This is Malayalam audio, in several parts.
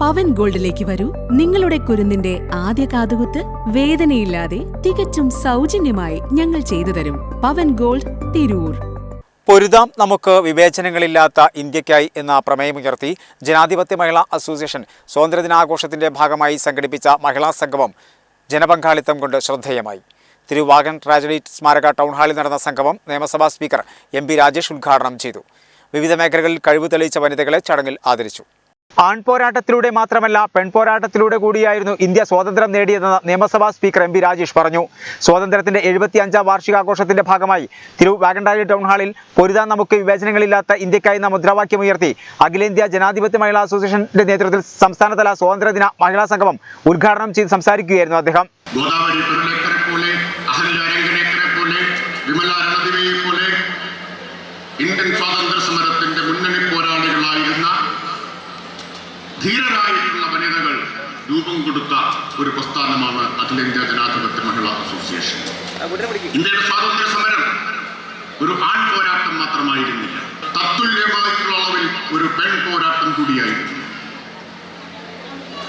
പവൻ ഗോൾഡിലേക്ക് വരൂ. നിങ്ങളുടെ കുരുന്നിന്റെ ആദ്യ കാതുകുത്ത് വേദനയില്ലാതെ തികച്ചും സൗജന്യമായി ഞങ്ങൾ ചെയ്തു തരും. പവൻ ഗോൾഡ് തിരൂർ. പൊരുതാം നമുക്ക് വിവേചനങ്ങളില്ലാത്ത ഇന്ത്യക്കായി എന്ന പ്രമേയമുയർത്തി ജനാധിപത്യ മഹിളാ അസോസിയേഷൻ സ്വാതന്ത്ര്യദിനാഘോഷത്തിന്റെ ഭാഗമായി സംഘടിപ്പിച്ച മഹിളാ സംഗമം ജനപങ്കാളിത്തം കൊണ്ട് ശ്രദ്ധേയമായി. തിരുവാഗൻ ട്രാജഡി സ്മാരക ടൗൺ ഹാളിൽ നടന്ന സംഗമം നിയമസഭാ സ്പീക്കർ എം രാജേഷ് ഉദ്ഘാടനം ചെയ്തു. വിവിധ മേഖലകളിൽ കഴിവ് തെളിയിച്ച വനിതകളെ ചടങ്ങിൽ ആദരിച്ചു. ആൺപോരാട്ടത്തിലൂടെ മാത്രമല്ല പെൺപോരാട്ടത്തിലൂടെ കൂടിയായിരുന്നു ഇന്ത്യ സ്വാതന്ത്ര്യം നേടിയതെന്ന് നിയമസഭാ സ്പീക്കർ എം രാജേഷ് പറഞ്ഞു. സ്വാതന്ത്ര്യത്തിന്റെ എഴുപത്തി അഞ്ചാം വാർഷികാഘോഷത്തിന്റെ ഭാഗമായി തിരു വാഗണ്ടാരി ടൗൺ ഹാളിൽ പൊരുതാൻ നമുക്ക് വിവേചനങ്ങളില്ലാത്ത ഇന്ത്യക്കായി എന്ന മുദ്രാവാക്യമുയർത്തി അഖിലേന്ത്യാ ജനാധിപത്യ മഹിളാ അസോസിയേഷന്റെ നേതൃത്വത്തിൽ സംസ്ഥാനതല സ്വാതന്ത്ര്യദിന മഹിളാ സംഗമം ഉദ്ഘാടനം ചെയ്ത് സംസാരിക്കുകയായിരുന്നു അദ്ദേഹം. പ്രസ്ഥാനമാണ് അഖിലേന്ത്യാ ജനാധിപത്യ മഹിളാ അസോസിയേഷൻ. ഇന്ത്യയുടെ സ്വാതന്ത്ര്യ സമരം ഒരു ആൺ പോരാട്ടം മാത്രമായിരുന്നില്ല. തത്തുല്യമായിട്ടുള്ള അളവിൽ ഒരു പെൺ പോരാട്ടം കൂടിയായിരുന്നു.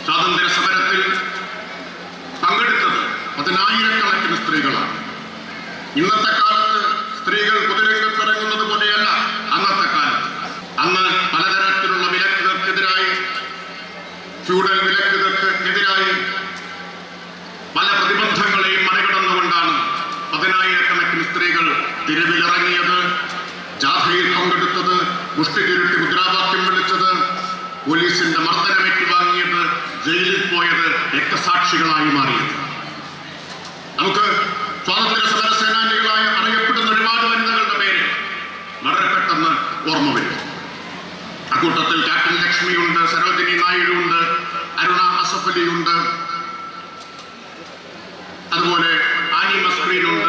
സ്വാതന്ത്ര്യ സമരത്തിൽ പങ്കെടുത്തത് പതിനായിരക്കണക്കിന് സ്ത്രീകളാണ്. ഇന്നത്തെ കാലത്ത് സ്ത്രീകൾ തെരുവിലിറങ്ങിയത് ജാഥയിൽ പങ്കെടുത്തത് മുഷ്ടിരുട്ടി മുദ്രാവാക്യം വിളിച്ചത് പോലീസിന്റെ മർദ്ദനമേറ്റ് വാങ്ങിയത് ജയിലിൽ പോയത് രക്തസാക്ഷികളായി മാറിയത്. നമുക്ക് സ്വാതന്ത്ര്യ സമര സേനാനികളായി അറിയപ്പെടുന്ന ഒരുപാട് വനിതകളുടെ പേര് വളരെ പെട്ടെന്ന് ഓർമ്മ വരും. അക്കൂട്ടത്തിൽ ക്യാപ്റ്റൻ ലക്ഷ്മിയുണ്ട് സരോജിനി നായിഡു ഉണ്ട് അരുണ അസഫലി ഉണ്ട് അതുപോലെ ആനി മസ്ക്രീനുണ്ട് അമ്മു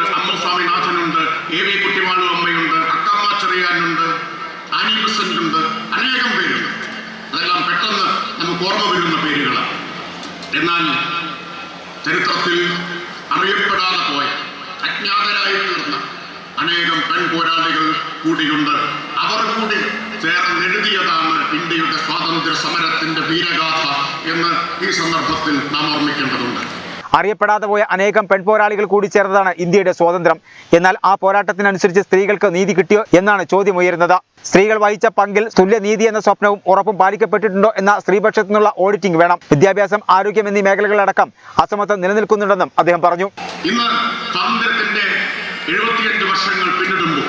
സ്വാമിനാഥനുണ്ട് എ വി കുട്ടിമാളു അമ്മയുണ്ട് അക്കമ്മ ചെറിയാനുണ്ട് ആനി ബസന്റ് ഉണ്ട് അനേകം പേരുണ്ട്. അതെല്ലാം പെട്ടെന്ന് നമുക്ക് ഓർമ്മ വരുന്ന പേരുകളാണ്. എന്നാൽ ചരിത്രത്തിൽ അറിയപ്പെടാതെ പോയ അജ്ഞാതരായി തീർന്ന അനേകം പെൺപോരാളികൾ കൂടിയുണ്ട്. അവർ കൂടി ചേർന്ന് എഴുതിയതാണ് ഇന്ത്യയുടെ സ്വാതന്ത്ര്യ സമരത്തിന്റെ വീരഗാഥ എന്ന് ഈ സന്ദർഭത്തിൽ നാം ഓർമ്മിക്കേണ്ടതുണ്ട്. അറിയപ്പെടാതെ പോയ അനേകം പെൺപോരാളികൾ കൂടി ചേർന്നതാണ് ഇന്ത്യയുടെ സ്വാതന്ത്ര്യം. എന്നാൽ ആ പോരാട്ടത്തിനനുസരിച്ച് സ്ത്രീകൾക്ക് നീതി കിട്ടിയോ എന്നാണ് ചോദ്യം ഉയരുന്നത്. സ്ത്രീകൾ വഹിച്ച പങ്കിൽ തുല്യനീതി എന്ന സ്വപ്നവും ഉറപ്പും പാലിക്കപ്പെട്ടിട്ടുണ്ടോ എന്ന സ്ത്രീപക്ഷത്തു നിന്നുള്ള ഓഡിറ്റിംഗ് വേണം. വിദ്യാഭ്യാസം ആരോഗ്യം എന്നീ മേഖലകളടക്കം അസമത്വം നിലനിൽക്കുന്നുണ്ടെന്നും അദ്ദേഹം പറഞ്ഞു. ഇന്ന് സ്വാതന്ത്ര്യത്തിന്റെ എഴുപത്തിയഞ്ച് വർഷങ്ങൾ പിന്നിടുമ്പോൾ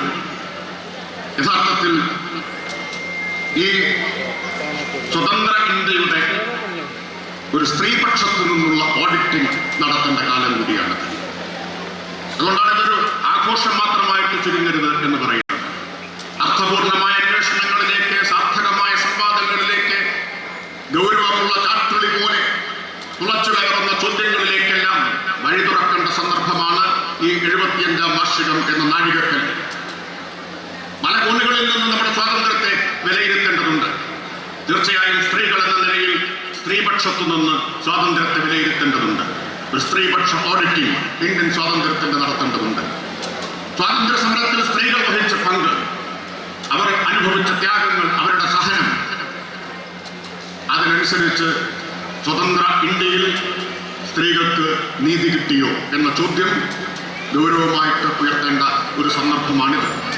യഥാർത്ഥത്തിൽ ഈ സ്വതന്ത്ര ഇന്ത്യയുടെ ഒരു സ്ത്രീപക്ഷത്തു നിന്നുള്ള ഓഡിറ്റിംഗ് നടത്തേണ്ട കാലം കൂടിയാണ്. അതുകൊണ്ടാണ് ഇതൊരു ആഘോഷം മാത്രമായിട്ട് ചുരുങ്ങരുത് എന്ന് പറയുന്നത്. അർത്ഥപൂർണമായ അന്വേഷണങ്ങളിലേക്ക് സാർത്ഥകമായ സംവാദങ്ങളിലേക്ക് ഗൗരവമുള്ള ചാട്ടുളി പോലെ തുളച്ചു കയറുന്ന ചോദ്യങ്ങളിലേക്കെല്ലാം വഴി തുറക്കേണ്ട സന്ദർഭമാണ് ഈ എഴുപത്തിയഞ്ചാം വാർഷികം എന്ന നാഴികക്കൽ. പല കോണുകളിൽ നിന്നും നമ്മുടെ സ്വാതന്ത്ര്യത്തെ വിലയിരുത്തേണ്ടതുണ്ട്. തീർച്ചയായും സ്ത്രീകൾ എന്ന നിലയിൽ സ്ത്രീപക്ഷത്തു നിന്ന് സ്വാതന്ത്ര്യത്തെ വിലയിരുത്തേണ്ടതുണ്ട്. ഒരു സ്ത്രീപക്ഷ ഓഡിറ്റിംഗ് ഇന്ത്യൻ സ്വാതന്ത്ര്യത്തിന്റെ നടത്തേണ്ടതുണ്ട്. സ്വാതന്ത്ര്യ സമരത്തിൽ സ്ത്രീകൾ വഹിച്ച പങ്ക് അവർ അനുഭവിച്ച ത്യാഗങ്ങൾ അവരുടെ സഹനം. അതിനനുസരിച്ച് സ്വതന്ത്ര ഇന്ത്യയിൽ സ്ത്രീകൾക്ക് നീതി കിട്ടിയോ എന്ന ചോദ്യം ഗൗരവമായിട്ട് ഉയർത്തേണ്ട ഒരു സന്ദർഭമാണിത്.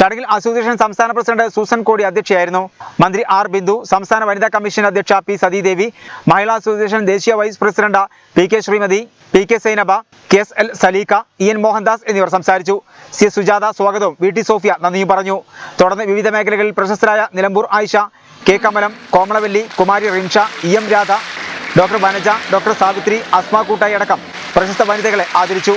ചടങ്ങിൽ അസോസിയേഷൻ സംസ്ഥാന പ്രസിഡന്റ് സൂസൻ കോടി അധ്യക്ഷയായിരുന്നു. മന്ത്രി ആർ ബിന്ദു സംസ്ഥാന വനിതാ കമ്മീഷൻ അധ്യക്ഷ പി സതീദേവി മഹിളാ അസോസിയേഷൻ ദേശീയ vice president P K Sreemathi P K Sainaba K S L Saleekha E N Mohandas എന്നിവർ സംസാരിച്ചു. സി സുജാത സ്വാഗതവും. വി ടി സോഫിയ നന്ദിയും പറഞ്ഞു. തുടർന്ന് വിവിധ മേഖലകളിൽ പ്രശസ്തരായ Nilambur Ayisha K Kamalam Komalavalli Kumari Rinsha E M Radha doctor Vanaja doctor Savithri Asma കൂട്ടായി അടക്കം പ്രശസ്ത വനിതകളെ ആദരിച്ചു.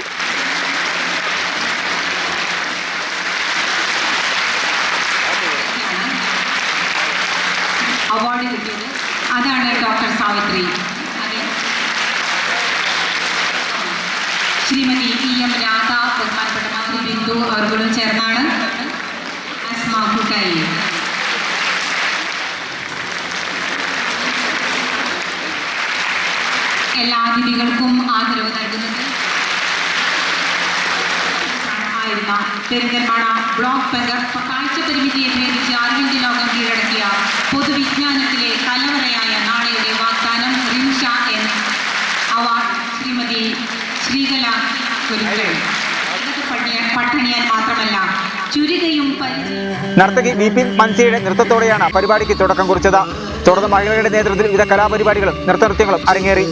അവാർഡ് കിട്ടിയത് അതാണ് doctor Savithri. Sreemathi E M Radha ബഹുമാനപ്പെട്ട മന്ത്രി ബിന്ദു അവർകളും ചേർന്നാണ്. അസ്മ കൂട്ടായി. പെരിന്തൽമ പെരിന്തൽമണ ബ്ലോക്ക് കാഴ്ച പരിമിതിയെ ഭേദിച്ച് അറിവിന്റെ ലോകം കീഴടക്കിയ പൊതുവിജ്ഞാനത്തിലെ നാളെയുടെ വാഗ്ദാനം റിൻഷ എൻ അവാർഡ് ശ്രീമതി ശ്രീകല പട്ടിണിയാൻ മാത്രമല്ല നർത്തകി വി പി മൻസിയുടെ നൃത്തത്തോടെയാണ് പരിപാടിക്ക് തുടക്കം കുറിച്ചത്. തുടർന്ന് മഴയുടെ നേതൃത്വത്തിൽ വിവിധ കലാപരിപാടികളും നൃത്തനൃത്യങ്ങളും അരങ്ങേറി.